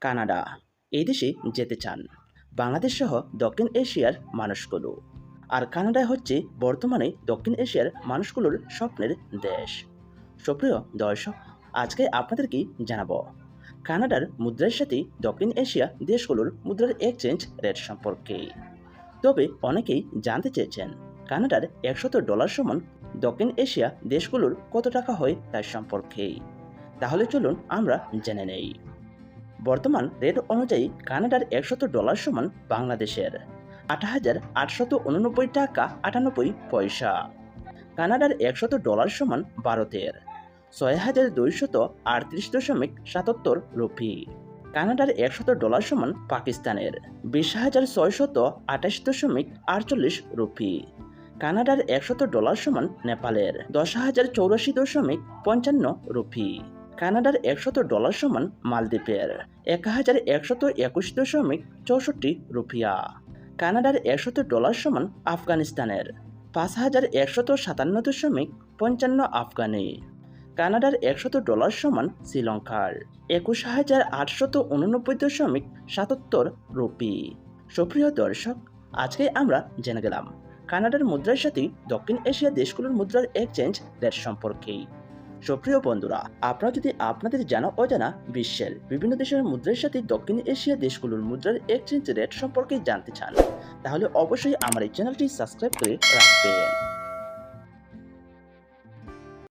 Canada. এই দেশে যেতে চান। বাংলাদেশ সহ দক্ষিণ এশিয়ার মানুষগুলো। আর কানাডা হচ্ছে বর্তমানে দক্ষিণ এশিয়ার মানুষগুলোর স্বপ্নের দেশ। সুপ্রিয় দর্শক, আজকে আপনাদেরকে জানাব, কানাডার মুদ্রার সাথে দক্ষিণ এশিয়া দেশগুলোর মুদ্রার এক্সচেঞ্জ রেট সম্পর্কে। তবে অনেকেই জানতে চেয়েছেন, কানাডার একশত ডলার সমান দক্ষিণ এশিয়া দেশগুলোর কত টাকা হয় তার সম্পর্কে। তাহলে চলুন আমরা জেনে নেই। বর্তমান রেট অনুযায়ী কানাডার একশত ডলার সমান বাংলাদেশের। আট হাজার আটশত উননব্বই টাকা আটানব্বই পয়সা। কানাডার একশত ডলার সমান ভারতের। ছয় হাজার দুইশত আটত্রিশ দশমিক সাতাত্তর রুপি। কানাডার একশত ডলার সমান পাকিস্তানের। বিশ হাজার ছয়শত আঠাশ দশমিক আটচল্লিশ রুপি। কানাডার একশত ডলার সমান নেপালের। দশ হাজার চৌরাশি দশমিক পঞ্চান্ন রুপি। কানাডার একশত ডলার সমান মালদ্বীপের। এক হাজার একশত একুশ দশমিক চৌষট্টি রুপিয়া। কানাডার একশত ডলার সমান আফগানিস্তানের। পাঁচ হাজার একশত সাতান্ন দশমিক পঞ্চান্ন আফগানি। কানাডার একশত ডলার সমান শ্রীলঙ্কার। একুশ হাজার আটশত উননব্বই দশমিক সাতাত্তর রুপি। সুপ্রিয় দর্শক, আজকে আমরা জেনে গেলাম, কানাডার মুদ্রার সাথে দক্ষিণ এশিয়া দেশগুলোর মুদ্রার এক্সচেঞ্জ রেট সম্পর্কে। সুপ্রিয় বন্ধুরা, আপনারা যদি আপনাদের জানা অজানা বিশ্বের বিভিন্ন দেশের মুদ্রার সাথে দক্ষিণ এশিয়া দেশগুলোর মুদ্রার এক্সচেঞ্জ রেট সম্পর্কে জানতে চান, তাহলে অবশ্যই আমার এই চ্যানেলটি সাবস্ক্রাইব করে রাখবেন।